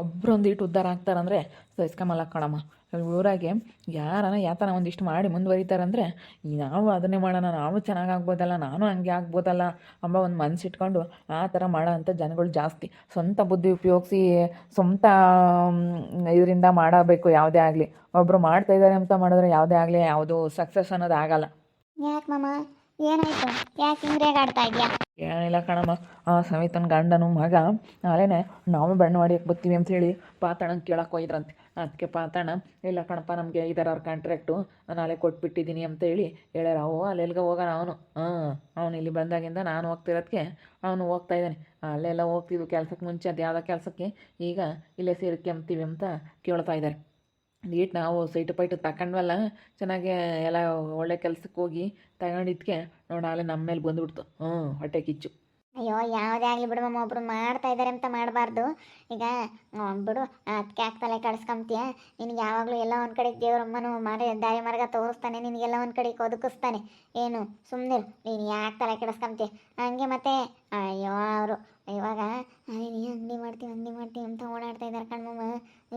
ಒಬ್ರೊಂದಿಟ್ಟು ಉದ್ಧಾರ ಆಗ್ತಾರಂದ್ರೆ ಸಹಿಸ್ಕೊಂಬಲ್ಲ ಕಣಮ್ಮ ಊರಾಗೆ ಯಾರನ ಯಾತನ ಒಂದಿಷ್ಟು ಮಾಡಿ ಮುಂದುವರಿತಾರಂದರೆ ನಾವು ಅದನ್ನೇ ಮಾಡೋಣ, ನಾವು ಚೆನ್ನಾಗಿ ಆಗ್ಬೋದಲ್ಲ, ನಾನು ಹಂಗೆ ಆಗ್ಬೋದಲ್ಲ ಅಂಬ ಒಂದು ಮನಸ್ಸಿಟ್ಕೊಂಡು ಆ ಥರ ಮಾಡೋ ಅಂಥ ಜನಗಳು ಜಾಸ್ತಿ. ಸ್ವಂತ ಬುದ್ಧಿ ಉಪಯೋಗಿಸಿ, ಸ್ವಂತ ಇದರಿಂದ ಮಾಡಬೇಕು, ಯಾವುದೇ ಆಗಲಿ. ಒಬ್ಬರು ಮಾಡ್ತಾಯಿದ್ದಾರೆ ಅಂತ ಮಾಡಿದ್ರೆ ಯಾವುದೇ ಆಗಲಿ, ಯಾವುದು ಸಕ್ಸಸ್ ಅನ್ನೋದು ಆಗಲ್ಲ. ಯಾಕೆ ಏನಾಯ್ತು? ಯಾಕೆ ಹಿಂಗೆ ರೇಗಾಡ್ತಾ ಇದೆಯಾ? ಏನಿಲ್ಲ ಕಣಮ್ಮ. ಆ ಸಮೇತನ ಗಂಡನು ಮಗ ಅಲ್ಲೇನೆ ನಾವು ಬಣ್ಣ ಬರ್ತೀವಿ ಅಂತ ಹೇಳಿ ಪಾತಣ್ಣನ ಕೇಳಕ್ಕೆ ಹೋಗಿದ್ರಂತೆ. ಅದಕ್ಕೆ ಪಾತಣ್ಣ ಇಲ್ಲ ಕಣಪ್ಪ, ನಮಗೆ ಇದರ ಅವ್ರ ಕಾಂಟ್ರಾಕ್ಟು ನಾಳೆ ಕೊಟ್ಬಿಟ್ಟಿದ್ದೀನಿ ಅಂತ ಹೇಳಿ ಹೇಳ್ಯಾರ. ಅವು ಅಲ್ಲೆಲ್ಗೆ ಹೋಗೋಣ ಅವನು? ಹಾಂ ಅವನು ಇಲ್ಲಿ ಬಂದಾಗಿಂದ ನಾನು ಹೋಗ್ತಿರೋದಕ್ಕೆ ಅವನು ಹೋಗ್ತಾ ಇದ್ದಾನೆ. ಅಲ್ಲೆಲ್ಲ ಹೋಗ್ತಿದ್ವು ಕೆಲಸಕ್ಕೆ ಮುಂಚೆ ಅದು ಯಾವುದೋ ಕೆಲಸಕ್ಕೆ ಈಗ ಇಲ್ಲೇ ಸೇರ್ಕೊಂತೀವಿ ಅಂತ ಕೇಳ್ತಾ ಇದ್ದಾರೆ. ನೀಟ್ ನಾವು ಸೈಟು ಪೈಟು ತಗೊಂಡ್ವಲ್ಲ ಚೆನ್ನಾಗಿ ಎಲ್ಲ ಒಳ್ಳೆ ಕೆಲ್ಸಕ್ಕೆ ಹೋಗಿ ತಗೊಂಡಿದ್ಕೆ, ನೋಡಿ ಅಲ್ಲೇ ನಮ್ಮ ಮೇಲೆ ಬಂದ್ಬಿಡ್ತು. ಹ್ಞೂ ಹೊಟ್ಟೆ ಕಿಚ್ಚು. ಅಯ್ಯೋ, ಯಾವುದೇ ಆಗಲಿ ಬಿಡು ಮಮ್ಮ ಒಬ್ರು ಮಾಡ್ತಾ ಇದ್ದಾರೆ ಅಂತ ಮಾಡಬಾರ್ದು. ಈಗ ಬಿಡು ಅದಕ್ಕೆ ಯಾಕೆ ತಲೆ ಕಡಿಸ್ಕೊಂತೀಯ ನಿನಗೆ ಯಾವಾಗಲೂ ಎಲ್ಲ ಒಂದು ಕಡೆಗೆ ದೇವ್ರಮ್ಮನು ಮಾಡಿ ದಾರಿ ಮಾರ್ಗ ತೋರಿಸ್ತಾನೆ, ನಿನಗೆಲ್ಲ ಒಂದು ಕಡೆಗೆ ಒದಗಿಸ್ತಾನೆ. ಏನು ಸುಮ್ಮನೆ ನೀನು ಯಾಕೆ ತಲೆ ಕೆಡಿಸ್ಕೊಂತೀಯ ಹಂಗೆ ಮತ್ತೆ, ಅಯ್ಯೋ, ಅವರು, ಇವಾಗ ನೀನು ಅಂಗಡಿ ಮಾಡ್ತೀವಿ ಅಂಗಡಿ ಮಾಡ್ತೀವಿ ಅಂತ ಓಡಾಡ್ತಾ ಇದ್ದಾರೆ ಕಣ್ಮಮ್ಮ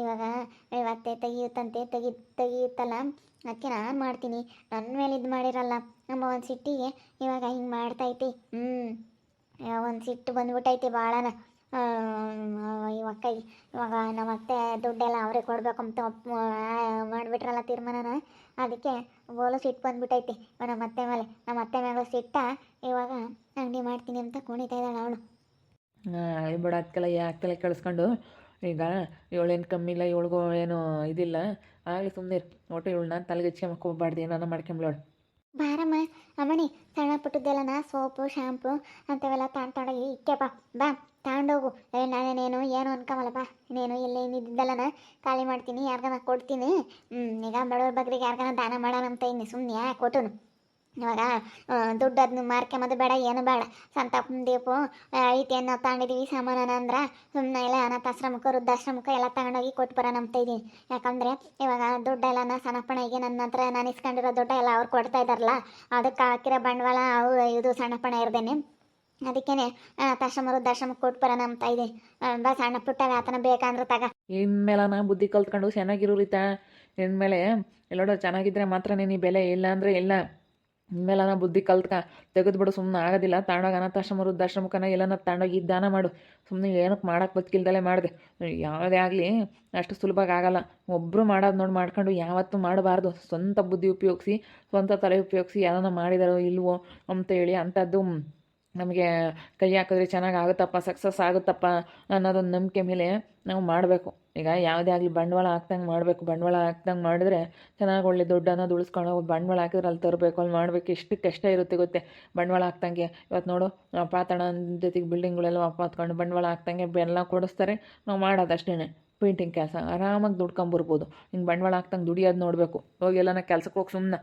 ಇವಾಗ, ಇವತ್ತೆ ತೆಗಿಯುತ್ತಂತೆ, ತೆಗಿ, ತೆಗಿಯುತ್ತಲ್ಲ? ಅದಕ್ಕೆ ನಾನು ಮಾಡ್ತೀನಿ. ನನ್ನ ಮೇಲೆ ಇದು ಮಾಡಿರಲ್ಲ. ನಮ್ಮ ಒಂದು ಸಿಟ್ಟಿಗೆ, ಇವಾಗ ಹಿಂಗೆ ಮಾಡ್ತೈತಿ ಹ್ಞೂ ಒಂದು ಸಿಟ್ಟು ಬಂದ್ಬಿಟ್ಟೈತಿ ಭಾಳನ ಇವಕ್ಕ ಇವಾಗ ನಮ್ಮ ಅತ್ತೆ ದುಡ್ಡೆಲ್ಲ ಅವರೇ ಕೊಡ್ಬೇಕಂತ ಮಾಡಿಬಿಟ್ರಲ್ಲ ತೀರ್ಮಾನನ. ಅದಕ್ಕೆ ಬೋಲು ಸಿಟ್ಟು ಬಂದ್ಬಿಟ್ಟೈತಿ. ನಮ್ಮ ಅತ್ತೆ ಮೇಲೆ, ನಮ್ಮ ಅತ್ತೆ ಸಿಟ್ಟ, ಇವಾಗ ಅಂಗಡಿ ಮಾಡ್ತೀನಿ ಅಂತ ಕುಣಿತಾ ಇದ್ದಾಳೆ ಅವಳು. ಬಿಡ ಅದಕ್ಕೆಲ್ಲ ತಲೆ ಕಳಿಸ್ಕೊಂಡು. ಈಗ ಇವಳೇನು ಕಮ್ಮಿ ಇಲ್ಲ ಇವಳಿಗೂ ಏನು ಇದಿಲ್ಲ. ಆಗಲಿ ಸುಮ್ಮನೆ ಒಟ್ಟು ಇವಳನ್ನ ತಲೆಗೆ ಹಚ್ಕೊಂಬಕ್ಕೋಗ್ಬಾರ್ದು ಏನಾನ ಮಾಡ್ಕೊಂಬ್ಳೋಳು ಬಾರಮ್ಮ ಅಮ್ಮಣಿ ಪುಟ್ಟದ್ದೆಲ್ಲನ ಸೋಪು, ಶಾಂಪು ಅಂಥವೆಲ್ಲ ತಾಂಡ್ ತೊಡಗಿ ಇಕ್ಕೆಪ್ಪ ಬಾ ತಗೊಂಡೋಗು. ಏ ನಾನೇನೇನು ಏನು ಅನ್ಕೊಂಬಲ್ಲಪ್ಪ ನೀನು ಇಲ್ಲಿ ಇದ್ದಿದ್ದೆಲ್ಲನ ಖಾಲಿ ಮಾಡ್ತೀನಿ, ಯಾರಿಗಾನ ಕೊಡ್ತೀನಿ. ಹ್ಞೂ ಈಗ ಬಡವ್ರ ಬಗ್ರಿಗೆ ಯಾರಿಗಾನ ದಾನ ಮಾಡೋಣ ಅಂತ ಇನ್ನು ಸುಮ್ಮನೆ ಯಾಕೆ ಕೊಟ್ಟನು ಇವಾಗ ಆ, ದುಡ್ಡು ಅದನ್ನ ಮಾರ್ಕೊಂಬದು ಬೇಡ ಏನು ಬೇಡ. ಸಂತಾಪನ ದೀಪು ಐತಿ ಅನ್ನೋ ತಗೊಂಡಿದ್ದೀವಿ ಸಾಮಾನ ಅಂದ್ರೆ ಸುಮ್ಮನೆ ಎಲ್ಲ ಅನಾಥಾಶ್ರಮಕ್ಕೆ ವೃದ್ಧಾಶ್ರಮಕ್ಕೆ ಎಲ್ಲ ತಗೊಂಡೋಗಿ ಕೊಟ್ಟು ಬರೋಣ ಅಂತ ಇದ್ದೀನಿ ಯಾಕಂದರೆ ಇವಾಗ ದುಡ್ಡೆಲ್ಲ ನಾ ಸಣ್ಣಪ್ಪಣಿಗೆ ನನ್ನ ಹತ್ರ ನಾನು ಇಸ್ಕೊಂಡಿರೋ ದುಡ್ಡ ಎಲ್ಲ ಅವ್ರು ಕೊಡ್ತಾ ಇದ್ದಾರಲ್ಲ ಅದಕ್ಕೆ ಹಾಕಿರೋ ಬಂಡವಾಳ ಅವು ಇದು ಸಣ್ಣಪ್ಪಣ ಇರ್ದೇನೆ. ಅದಕ್ಕೇನೆ ಅನಾಥಾಶ್ರಮ ವೃದ್ಧಾಶ್ರಮಕ್ಕೆ ಕೊಟ್ಟು ಬರೋಣ ಅಂತ ಇದ್ದೀನಿ ಬಾ ಸಣ್ಣ ಪುಟ್ಟ ಆತನ ಬೇಕಂದ್ರೆ ತಗ. ಇನ್ಮೇಲೆ ನಾ ಬುದ್ಧಿ ಕಲ್ತ್ಕೊಂಡು ಚೆನ್ನಾಗಿರೋರಿತಾ ಇನ್ಮೇಲೆ ಎಲ್ಲೋಡ ಚೆನ್ನಾಗಿದ್ರೆ ಮಾತ್ರ ನೀನು ಬೆಲೆ ಇಲ್ಲ ಅಂದರೆ ಇಲ್ಲ. ಇನ್ಮೇಲೆ ನಾ ಬುದ್ಧಿ ಕಲ್ತ್ಕ ತೆಗೆದ್ಬಿಡು ಸುಮ್ಮನೆ ಆಗೋದಿಲ್ಲ. ತಾಂಡೋಗಿ ಅನಾಥಾಶ್ರಮ, ವೃದ್ಧಾಶ್ರಮಕ್ಕನ ಎಲ್ಲನ ತಾಂಡೋಗಿ ದಾನ ಮಾಡು. ಸುಮ್ಮನೆ ಏನಕ್ಕೆ ಮಾಡಕ್ಕೆ ಬದುಕಿಲ್ದಲೇ ಮಾಡಿದೆ. ಯಾವುದೇ ಆಗಲಿ ಅಷ್ಟು ಸುಲಭವಾಗಿ ಆಗಲ್ಲ. ಒಬ್ಬರು ಮಾಡೋದು ನೋಡಿ ಮಾಡ್ಕೊಂಡು ಯಾವತ್ತೂ ಮಾಡಬಾರ್ದು. ಸ್ವಂತ ಬುದ್ಧಿ ಉಪಯೋಗಿಸಿ, ಸ್ವಂತ ತಲೆ ಉಪಯೋಗಿಸಿ ಯಾರನ್ನ ಮಾಡಿದಾರೋ ಇಲ್ವೋ ಅಂತ ಹೇಳಿ ಅಂಥದ್ದು ನಮಗೆ ಕೈ ಹಾಕಿದ್ರೆ ಚೆನ್ನಾಗಿ ಆಗುತ್ತಪ್ಪ ಸಕ್ಸಸ್ ಆಗುತ್ತಪ್ಪ ಅನ್ನೋದೊಂದು ನಂಬಿಕೆ ಮೇಲೆ ನಾವು ಮಾಡಬೇಕು. ಈಗ ಯಾವುದೇ ಆಗಲಿ ಬಂಡವಾಳ ಹಾಕ್ದಂಗೆ ಮಾಡಬೇಕು. ಬಂಡವಾಳ ಹಾಕ್ದಂಗೆ ಮಾಡಿದ್ರೆ ಚೆನ್ನಾಗಿ ಒಳ್ಳೆ ದುಡ್ಡು ಅನ್ನೋದು ಉಳಿಸ್ಕೊಂಡು ಹೋಗಿ ಬಂಡವಾಳ ಹಾಕಿದ್ರೆ ಅಲ್ಲಿ ತರಬೇಕು. ಅಲ್ಲಿ ಮಾಡಬೇಕು. ಎಷ್ಟು ಕಷ್ಟ ಇರುತ್ತೆ ಗೊತ್ತೆ? ಬಂಡವಾಳ ಹಾಕ್ದಂಗೆ ಇವತ್ತು ನೋಡು ಪಾತಣ್ಣನ ಜೊತೆಗೆ ಬಿಲ್ಡಿಂಗ್ಗಳೆಲ್ಲ ವಾಪ ಹತ್ಕೊಂಡು ಬಂಡವಾಳ ಹಾಕ್ದಂಗೆ ಬೆಲ್ಲ ಕೊಡಿಸ್ತಾರೆ. ನಾವು ಮಾಡೋದು ಅಷ್ಟೇ ಪೇಂಟಿಂಗ್ ಕೆಲಸ. ಆರಾಮಾಗಿ ದುಡ್ಕೊಂಬರ್ಬೋದು. ಹಿಂಗೆ ಬಂಡವಾಳ ಹಾಕ್ದಂಗೆ ದುಡಿಯೋದು ನೋಡಬೇಕು. ಹೋಗಿ ಎಲ್ಲನ ಕೆಲಸಕ್ಕೆ ಹೋಗಿ ಸುಮ್ಮನೆ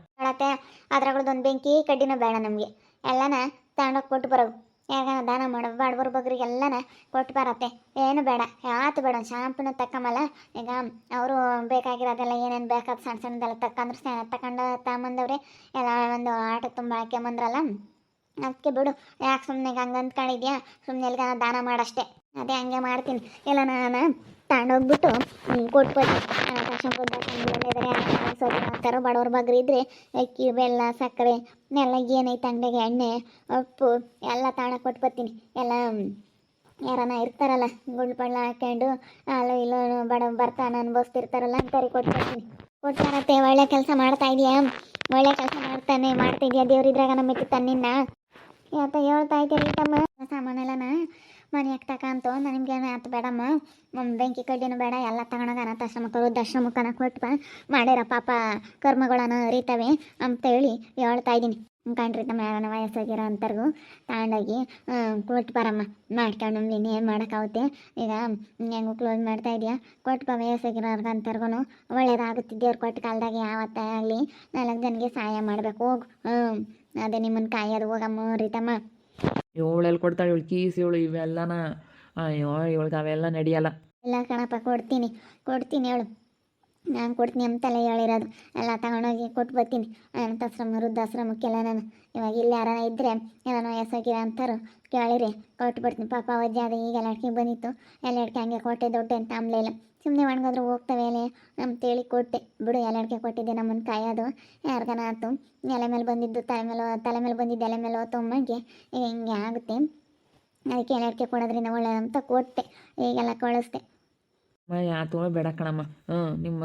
ಒಂದು ಬೆಂಕಿ, ಕಡ್ಡಿನ ಬೇಡ ನಮಗೆ. ಎಲ್ಲನ ತಗೊಂಡೋಗಿ ಕೊಟ್ಟು ಬರೋ. ಯಾಕಂದ್ರೆ ದಾನ ಮಾಡೋ ಬಡವ್ರ ಬಗ್ರಿಗೆಲ್ಲನ ಕೊಟ್ಟು ಬರತ್ತೆ. ಏನು ಬೇಡ ಯಾತು ಬೇಡ. ಶಾಂಪುನ ತಕ್ಕಮಲ್ಲ ಈಗ ಅವರು ಬೇಕಾಗಿರೋದೆಲ್ಲ ಏನೇನು ಬೇಕಾದ ಸಣ್ಣ ಸಣ್ಣದೆಲ್ಲ ತಕ್ಕಂದ್ರೆ ಸ್ನೇಹ ತಗೊಂಡು ತಗೊಂಬಂದವ್ರೆ ಎಲ್ಲ ಒಂದು ಆಟ ತುಂಬ ಹಾಕ್ಯಂಬಂದ್ರಲ್ಲ, ಅದಕ್ಕೆ ಬಿಡು. ಯಾಕೆ ಸುಮ್ಮನೆ ಹಂಗೆ ಅಂದ್ಕೊಂಡಿದ್ಯಾ ಸುಮ್ಮನೆ ಎಲ್ಗಾನ ದಾನ ಮಾಡಷ್ಟೇ. ಅದೇ ಹಂಗೆ ಮಾಡ್ತೀನಿ. ಇಲ್ಲ ನಾನು ತಗೊಂಡೋಗ್ಬಿಟ್ಟು ಕೊಟ್ಬೋದು ಮಾಡ್ತಾರೋ ಬಡವ್ರ ಬಗ್ರಿ ಇದ್ರೆ ಅಕ್ಕಿ ಬೆಲ್ಲ ಸಕ್ಕರೆ, ಎಲ್ಲ ಏನೈತೆ ಅಂಗಡಿಗೆ ಎಣ್ಣೆ, ಉಪ್ಪು, ಎಲ್ಲ ತಾಣ ಕೊಟ್ಬರ್ತೀನಿ ಎಲ್ಲ ಯಾರನ್ನ ಇರ್ತಾರಲ್ಲ ಗುಂಡು ಪಳ್ಳ ಹಾಕ್ಕೊಂಡು ಅಲ್ಲೋ ಇಲ್ಲೋ ಬಡ ಬರ್ತಾನ ಅನ್ಭವಿಸ್ತಿರ್ತಾರಲ್ಲ ಅಂತಾರೆ ಕೊಟ್ಬಿಡ್ತೀನಿ ಕೊಡ್ತಾರತ್ತೆ ಒಳ್ಳೆ ಕೆಲಸ ಮಾಡ್ತಾ ಇದೀಯಾ? ಒಳ್ಳೆ ಕೆಲಸ ಮಾಡ್ತಾನೆ, ಮಾಡ್ತಿದ್ಯಾ ದೇವ್ರಿದ್ರಾಗ ನಮ್ಮ ಮೆಚ್ಚುತ್ತಾನೆ ತನ್ನಿನ್ನ? ಯಾತ ಹೇಳ್ತಾ ಇದ್ದೀರಿ ತಮ್ಮ? ಸಾಮಾನೆಲ್ಲನ? ಮನೆಯಾಗ ನಾನು ನಿಮ್ಗೆ ಆಯ್ತು ಬೇಡಮ್ಮ. ಬೆಂಕಿ ಕಡ್ಡಿನೂ ಬೇಡ, ಎಲ್ಲ ತಗೊಂಡೋಗ ಅನಾಥಾಶ್ರಮಕ್ಕೆ ವೃದ್ಧಾಶ್ರಮಕ್ಕನ ಕೊಟ್ಟು ಮಾಡ್ಯಾರ ಪಾಪ ಕರ್ಮಗಳನ್ನ ಅರಿತವೆ ಅಂತೇಳಿ ಹೇಳ್ತಾ ಇದ್ದೀನಿ. ಕಂಡ್ರಿ ತಮ್ಮ ಯಾರನ್ನ ವಯಸ್ಸಾಗಿರೋ ಅಂತರ್ಗು ತಗೊಂಡೋಗಿ ಕೊಟ್ಟು ಬರಮ್ಮ. ಮಾಡ್ಕೊಂಡು ನೀನು ಏನು ಮಾಡೋಕ್ಕಾಗುತ್ತೆ? ಈಗ ಹೆಂಗು ಕ್ಲೋಸ್ ಮಾಡ್ತಾ ಇದೆಯಾ? ಕೊಟ್ಟು ಬಾ, ವಯಸ್ಸಾಗಿರೋರ್ಗ ಅಂತರ್ಗು ಒಳ್ಳೇದಾಗುತ್ತೆ, ದೇವ್ರು ಕೊಟ್ಟ ಕಾಲದಾಗ ಯಾವತ್ತಾಗಲಿ ನಾಲ್ಕು ಜನಗೆ ಸಹಾಯ ಮಾಡಬೇಕು. ಹೋಗು. ಹ್ಞೂ ಅದೇ ನಿಮ್ಮನ್ನು ಕಾಯೋದು. ಹೋಗಮ್ಮ, ರೀತಮ್ಮ. ಇವಳೆಲ್ಲಿ ಕೊಡ್ತಾಳೆ, ಇವಳು ಕೀಸ್, ಇವಳು ಇವೆಲ್ಲನ ಅಯ್ಯೋ ಇವಳಿಗೆ ಅವೆಲ್ಲ ನಡೆಯಲ್ಲ. ಇಲ್ಲ ಕಣಪ್ಪ, ಕೊಡ್ತೀನಿ ಕೊಡ್ತೀನಿ ಹೇಳು. ನಾನು ಕೊಡ್ತೀನಿ ಅಂತಲೇ ಹೇಳಿರೋದು. ಎಲ್ಲ ತಗೊಂಡೋಗಿ ಕೊಟ್ಟು ಬರ್ತೀನಿ. ಅನಾಥಾಶ್ರಮ ವೃದ್ಧಾಶ್ರಮಕ್ಕೆಲ್ಲ ನಾನು ಇವಾಗ ಇಲ್ಲಿ ಯಾರನ ಇದ್ದರೆ ಏನೋ ಎಸೋಗಿರ ಅಂತಾರು ಕೇಳಿರಿ. ಕೊಟ್ಟು ಬರ್ತೀನಿ. ಪಾಪ ಅಜ್ಜಿ ಅದು ಈಗ ಅಡ್ಕೆ ಬಂದಿತ್ತು. ಎಲ್ಲ ಅಡ್ಕೆ ಹಂಗೆ ಕೊಟ್ಟೆ ದೊಡ್ಡ ಅಂತ ಆಮ್ಲೇ ಇಲ್ಲ ಸುಮ್ಮನೆ ಒಣಗಾದ್ರೂ ಹೋಗ್ತವೆ ಎಲೆ, ಅಂತೇಳಿ ಕೊಟ್ಟೆ. ಬಿಡು ಎಲ್ಲ ಅಡ್ಕೆ ಕೊಟ್ಟಿದ್ದೆ ನಮ್ಮನ್ನು ಕಾಯೋದು. ಯಾರಿಗಾನ ಆಯ್ತು. ಎಲೆ ಮೇಲೆ ಬಂದಿದ್ದು, ತಲೆ ಮೇಲೆ ತಲೆ ಮೇಲೆ ಬಂದಿದ್ದು ಎಲೆ ಮೇಲೆ ತೊಂಬಂಗೆ ಈಗ ಹಿಂಗೆ ಆಗುತ್ತೆ. ಅದಕ್ಕೆ ಎಲೆ ಅಡಿಕೆ ಕೊಡೋದ್ರಿಂದ ಒಳ್ಳೆ ಅಂತ ಕೊಟ್ಟೆ. ಈಗೆಲ್ಲ ಕಳಿಸ್ದೆ. ಯಾತೋ ಬೇಡ ಕಣಮ್ಮ. ಹ್ಞೂ, ನಿಮ್ಮ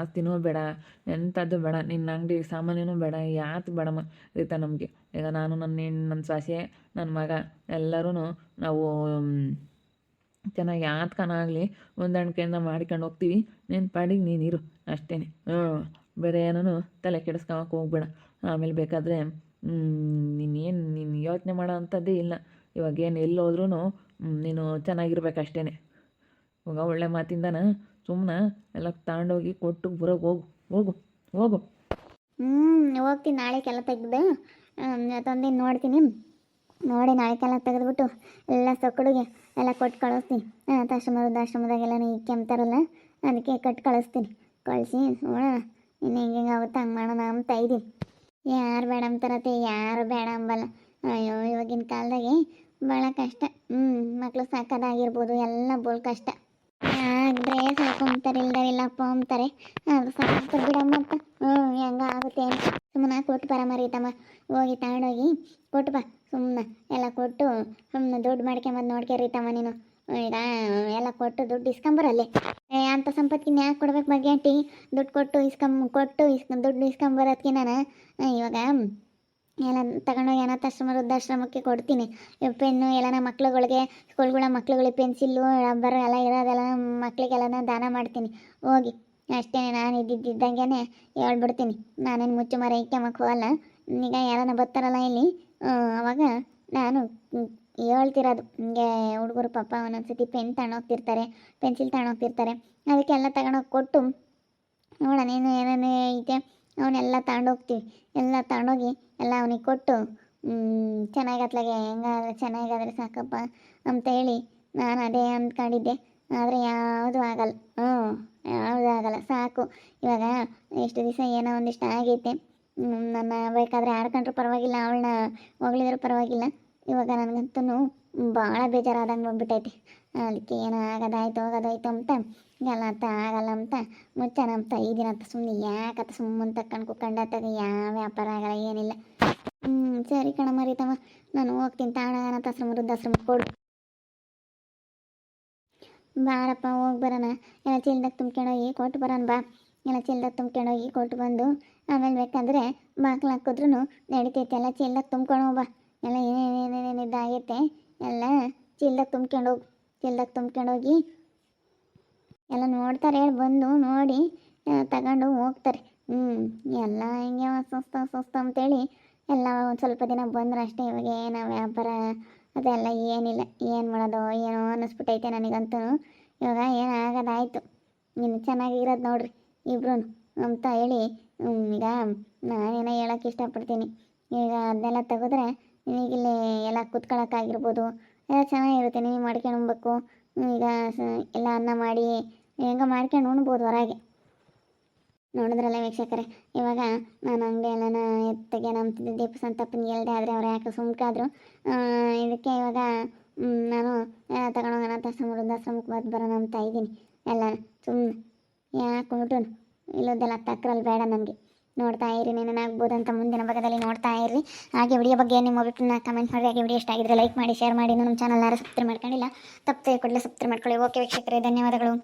ಆಸ್ತಿನೂ ಬೇಡ, ಎಂಥದ್ದು ಬೇಡ, ನಿನ್ನ ಅಂಗಡಿ ಸಾಮಾನ್ಯನೂ ಬೇಡ, ಯಾತು ಬೇಡಮ್ಮ, ರೀತಾ ನಮಗೆ. ಈಗ ನಾನು ನನ್ನ ನನ್ನ ಸೊಸೆ ನನ್ನ ಮಗ ಎಲ್ಲರೂ ನಾವು ಚೆನ್ನಾಗಿ ಯಾತ್ಕನಾಗಲಿ ಹೊಂದಾಣಿಕೆಯಿಂದ ಮಾಡ್ಕೊಂಡು ಹೋಗ್ತೀವಿ. ನೀನು ಪಾಡಿಗೆ ನೀನು ಇರು ಅಷ್ಟೇ ಹ್ಞೂ, ಬೇರೆ ಏನೂ ತಲೆ ಕೆಡಿಸ್ಕೊಳಕ್ಕೆ ಹೋಗ್ಬೇಡ. ಆಮೇಲೆ ಬೇಕಾದರೆ ನೀನೇನು ನೀನು ಯೋಚನೆ ಮಾಡೋ ಅಂಥದ್ದೇ ಇಲ್ಲ. ಇವಾಗ ಏನು ಎಲ್ಲೋದ್ರೂ ನೀನು ಚೆನ್ನಾಗಿರ್ಬೇಕು ಅಷ್ಟೇ ಇವಾಗ ಒಳ್ಳೆ ಮಾತಿಂದನ ಸುಮ್ಮನೆ ಎಲ್ಲ ತಗೊಂಡೋಗಿ ಕೊಟ್ಟು ಬರೋಗಿ ಹೋಗು ಹೋಗು ಹೋಗು. ಹ್ಞೂ ಹೋಗ್ತೀನಿ ನಾಳೆಗೆಲ್ಲ ತೆಗ್ದು ತಂದಿನ ನೋಡ್ತೀನಿ. ನೋಡಿ ನಾಳೆಗೆಲ್ಲ ತೆಗೆದ್ಬಿಟ್ಟು ಎಲ್ಲ ಸೊಕ್ಕಡಿಗೆ ಎಲ್ಲ ಕೊಟ್ಟು ಕಳಿಸ್ತೀನಿ. ಅನಾಥಾಶ್ರಮ ವೃದ್ಧಾಶ್ರಮದಾಗೆಲ್ಲ ಕೆಮ್ತಾರಲ್ಲ, ಅದಕ್ಕೆ ಕಟ್ಟು ಕಳಿಸ್ತೀನಿ. ಕಳಿಸಿ ನೋಡೋಣ, ಇನ್ನು ಹೆಂಗೆ ಆಗುತ್ತೆ ಹಂಗೆ ಮಾಡೋಣ ಅಂತ ಇದ್ದೀನಿ. ಯಾರು ಬೇಡ ಅಂತಾರತ್ತೆ ಯಾರು ಬೇಡ ಅಂಬಲ್ಲ. ಅಯ್ಯೋ, ಇವಾಗಿನ ಕಾಲದಾಗೆ ಭಾಳ ಕಷ್ಟ. ಹ್ಞೂ ಮಕ್ಕಳು ಸಾಕೋದಾಗಿರ್ಬೋದು, ಎಲ್ಲ ಬೋಲ್ ಕಷ್ಟ. ಆಗ್ರೆ ಸಾಕೊಂತಾರೆ ಇಲ್ಲಪ್ಪ ಅಂತಾರೆ. ಅದು ಸಾಕು ಬಿಡಮ್ಮ ಅಂತ ಹ್ಞೂ ಹೆಂಗ ಆಗುತ್ತೆ ಸುಮ್ಮನೆ ಕೊಟ್ಟು ಬರ ಮರೀತಮ್ಮ ಹೋಗಿ ತಗೊಂಡೋಗಿ ಕೊಟ್ಟು ಬಾ. ಸುಮ್ಮನೆ ಎಲ್ಲ ಕೊಟ್ಟು ಸುಮ್ಮನೆ ದುಡ್ಡು ಮಾಡ್ಕೊಂಬಂದು ನೋಡ್ಕೊರಿ ತಮ್ಮ ನೀನು. ಈಗ ಎಲ್ಲ ಕೊಟ್ಟು ದುಡ್ಡು ಇಸ್ಕೊಂಬರಲ್ಲಿ. ಏ, ಅಂಥ ಸಂಪತ್ತಿನ ಯಾಕೆ ಕೊಡ್ಬೇಕು ಆಂಟಿ? ದುಡ್ಡು ಕೊಟ್ಟು ಇಸ್ಕೊಂಬ ಕೊಟ್ಟು ಇಸ್ಕ, ದುಡ್ಡು ಇಸ್ಕೊಂಬರೋದಕ್ಕೆ ನಾನು. ಇವಾಗ ಎಲ್ಲ ತಗೊಂಡೋಗಿ ಅನಾಥಾಶ್ರಮ, ವೃದ್ಧಾಶ್ರಮಕ್ಕೆ ಕೊಡ್ತೀನಿ. ಪೆನ್ನು ಎಲ್ಲನ ಮಕ್ಳುಗಳಿಗೆ, ಸ್ಕೂಲ್ಗಳ ಮಕ್ಳುಗಳಿಗೆ ಪೆನ್ಸಿಲ್ಲು, ರಬ್ಬರ್ ಎಲ್ಲ ಇರೋದೆಲ್ಲ ಮಕ್ಳಿಗೆಲ್ಲ ದಾನ ಮಾಡ್ತೀನಿ. ಹೋಗಿ ಅಷ್ಟೇ ನಾನು ಇದ್ದಿದ್ದಂಗೆ ಹೇಳ್ಬಿಡ್ತೀನಿ. ನಾನೇನು ಮುಚ್ಚು ಮರ ಇಕ್ಕಮ್ಮಕ್ಕೆ ಹೋಗಲ್ಲ ಈಗ ಯಾರನ್ನ ಬರ್ತಾರಲ್ಲ ಇಲ್ಲಿ ಅವಾಗ ನಾನು ಹೇಳ್ತಿರೋದು, ಹಿಂಗೆ ಹುಡುಗರು ಪಾಪ ಒಂದೊಂದ್ಸತಿ ಪೆನ್ ತಗೊಂಡೋಗ್ತಿರ್ತಾರೆ ಪೆನ್ಸಿಲ್ ತಗೊಂಡೋಗ್ತಿರ್ತಾರೆ, ಅದಕ್ಕೆಲ್ಲ ತಗೊಂಡೋಗಿ ಕೊಟ್ಟು ಏನು ಏನೇನು ಐತೆ, ಅವನ್ನೆಲ್ಲ ತಗೊಂಡೋಗ್ತೀವಿ. ಎಲ್ಲ ತಗೊಂಡೋಗಿ ಎಲ್ಲ ಅವನಿಗೆ ಕೊಟ್ಟು ಚೆನ್ನಾಗತ್ಲಾಗೆ ಹೆಂಗಾದ್ರೆ ಚೆನ್ನಾಗಾದ್ರೆ ಸಾಕಪ್ಪ ಅಂತ ಹೇಳಿ ನಾನು ಅದೇ ಅಂದ್ಕೊಂಡಿದ್ದೆ. ಆದರೆ ಯಾವುದು ಆಗಲ್ಲ. ಹ್ಞೂ ಯಾವುದೂ ಆಗಲ್ಲ, ಸಾಕು. ಇವಾಗ ಎಷ್ಟು ದಿವಸ ಏನೋ ಒಂದಿಷ್ಟು ಆಗೈತೆ ನನ್ನ ಬೇಕಾದರೆ ಆಡ್ಕೊಂಡ್ರೂ ಪರವಾಗಿಲ್ಲ, ಅವಳನ್ನ ಹೊಗಳಿದ್ರು ಪರವಾಗಿಲ್ಲ. ಇವಾಗ ನನಗಂತೂ ಭಾಳ ಬೇಜಾರಾದಂಗೆ ಬಂದ್ಬಿಟ್ಟೈತೆ ಅದಕ್ಕೆ ಏನೋ ಆಗೋದಾಯ್ತು, ಹೋಗೋದಾಯ್ತು ಅಂತ ಎಲ್ಲ ಅಂತ ಆಗಲ್ಲ ಅಂತ ಮುಚ್ಚನ ಅಂತ. ಇದೀನಂತ ಸುಮ್ಮನೆ ಯಾಕತ್ತ ಸುಮ್ಮನೆ ತಕ್ಕೊಂಡು ಕುಕ್ಕಂಡತ್ತಾಗ ಯಾವ ವ್ಯಾಪಾರ ಆಗಲ್ಲ ಏನಿಲ್ಲ. ಹ್ಞೂ ಸರಿ ಕಣ ಮರಿತಮ್ಮ ನಾನು ಹೋಗ್ತೀನಿ. ತಾಣ ಅನಾಥಾಶ್ರಮ, ವೃದ್ಧಾಶ್ರಮ ಕೊಡು. ಬಾರಪ್ಪ, ಹೋಗಿ ಬರೋಣ. ಎಲ್ಲ ಚೀಲ್ದಾಗ ತುಂಬ್ಕೊಂಡೋಗಿ ಕೊಟ್ಟು ಬರೋಣ ಬಾ. ಎಲ್ಲ ಚೀಲ್ದಾಗ ತುಂಬ್ಕೊಂಡೋಗಿ ಕೊಟ್ಟು ಬಂದು ಆಮೇಲೆ ಬೇಕಾದರೆ ಬಾಕ್ಲು ಹಾಕಿದ್ರು ನಡಿತೈತೆ. ಎಲ್ಲ ಚೀಲ್ದಾಗ ತುಂಬ್ಕೊಂಡು ಹೋಗ್ಬಾ. ಎಲ್ಲ ಏನೇನೇನೇನು ಇದಾಗೈತೆ ಎಲ್ಲ ಚೀಲ್ದಾಗ ತುಂಬ್ಕೊಂಡೋಗಿ ಚೀಲದಾಗ ತುಂಬ್ಕೊಂಡೋಗಿ ಎಲ್ಲ ನೋಡ್ತಾರೆ ಹೇಳಿ, ಬಂದು ನೋಡಿ ತಗೊಂಡು ಹೋಗ್ತಾರೆ. ಹ್ಞೂ ಎಲ್ಲ ಹಿಂಗೆ ಸುಸ್ತ ಸುಸ್ತು ಅಂತೇಳಿ ಎಲ್ಲ ಒಂದು ಸ್ವಲ್ಪ ದಿನ ಬಂದ್ರೆ ಅಷ್ಟೇ. ಇವಾಗ ಏನು ವ್ಯಾಪಾರ, ಅದೆಲ್ಲ ಏನಿಲ್ಲ. ಏನು ಮಾಡೋದು, ಏನೋ ಅನ್ನಿಸ್ಬಿಟ್ಟೈತೆ ನನಗಂತೂ. ಇವಾಗ ಏನು ಆಗೋದಾಯ್ತು ಇನ್ನು ಚೆನ್ನಾಗಿರೋದು ನೋಡ್ರಿ ಇಬ್ರು ಅಂತ ಹೇಳಿ ಈಗ ನಾನೇನೋ ಹೇಳೋಕೆ ಇಷ್ಟಪಡ್ತೀನಿ. ಈಗ ಅದನ್ನೆಲ್ಲ ತೆಗೆದ್ರೆ ನಿನಗಿಲ್ಲಿ ಎಲ್ಲ ಕುತ್ಕೊಳ್ಳೋಕ್ಕಾಗಿರ್ಬೋದು ಎಲ್ಲ ಚೆನ್ನಾಗಿರುತ್ತೆ, ನೀನು ಮಾಡ್ಕೊಂಡು ಉಣ್ಬೇಕು. ಈಗ ಎಲ್ಲ ಅನ್ನ ಮಾಡಿ, ಹೆಂಗ ಮಾಡ್ಕೊಂಡು ಉಣ್ಬೋದು ಹೊರಗೆ. ನೋಡಿದ್ರಲ್ಲ ವೀಕ್ಷಕರೇ, ಇವಾಗ ನಾನು ಅಂಗಡಿ ಎಲ್ಲ ಎತ್ತಗೆ ನಮ್ಮ ದೀಪ ಸಂತಪ್ಪನಿಗೆ ಹೇಳ್ದೆ, ಆದರೆ ಅವ್ರು ಯಾಕೆ ಸುಮ್ಕಾದ್ರು. ಇದಕ್ಕೆ ಇವಾಗ ನಾನು ನಾನು ತಗೊಂಡೋಗೋಣ ಅಂತ ವೃದ್ಧಾಶ್ರಮಕ್ಕೆ ಬಂದು ಬರೋಣ ಅಂತ ಇದ್ದೀನಿ. ಎಲ್ಲ ಸುಮ್ಮನೆ ಯಾಕೆ ಉಂಟು? ಇಲ್ಲದೆಲ್ಲ ತಕ್ರಲ್ ಬೇಡ ನನಗೆ ನೋಡ್ತಾ ಇರಿ ಏನಾಗ್ಬೋದು ಅಂತ ಮುಂದಿನ ಭಾಗದಲ್ಲಿ ನೋಡ್ತಾ ಇರಿ. ಹಾಗೆ ವಿಡಿಯೋ ಬಗ್ಗೆ ನಿಮ್ಮ ಅಭಿಪ್ರಾಯ ಕಮೆಂಟ್ ಮಾಡಿ, ಹಾಗೆ ವಿಡಿಯೋ ಇಷ್ಟ ಆಗಿದ್ರೆ ಲೈಕ್ ಮಾಡಿ ಶೇರ್ ಮಾಡಿ. ನಮ್ಮ ಯಾರು ಸಬ್ಸ್ಕ್ರೈಬ್ ಮಾಡ್ಕೊಂಡಿಲ್ಲ, ತಪ್ಪದೆ ಕೂಡಲೇ ಸಬ್ಸ್ಕ್ರೈಬ್ ಮಾಡ್ಕೊಳ್ಳಿ. ಓಕೆ ವೀಕ್ಷಕರೇ, ಧನ್ಯವಾದಗಳು.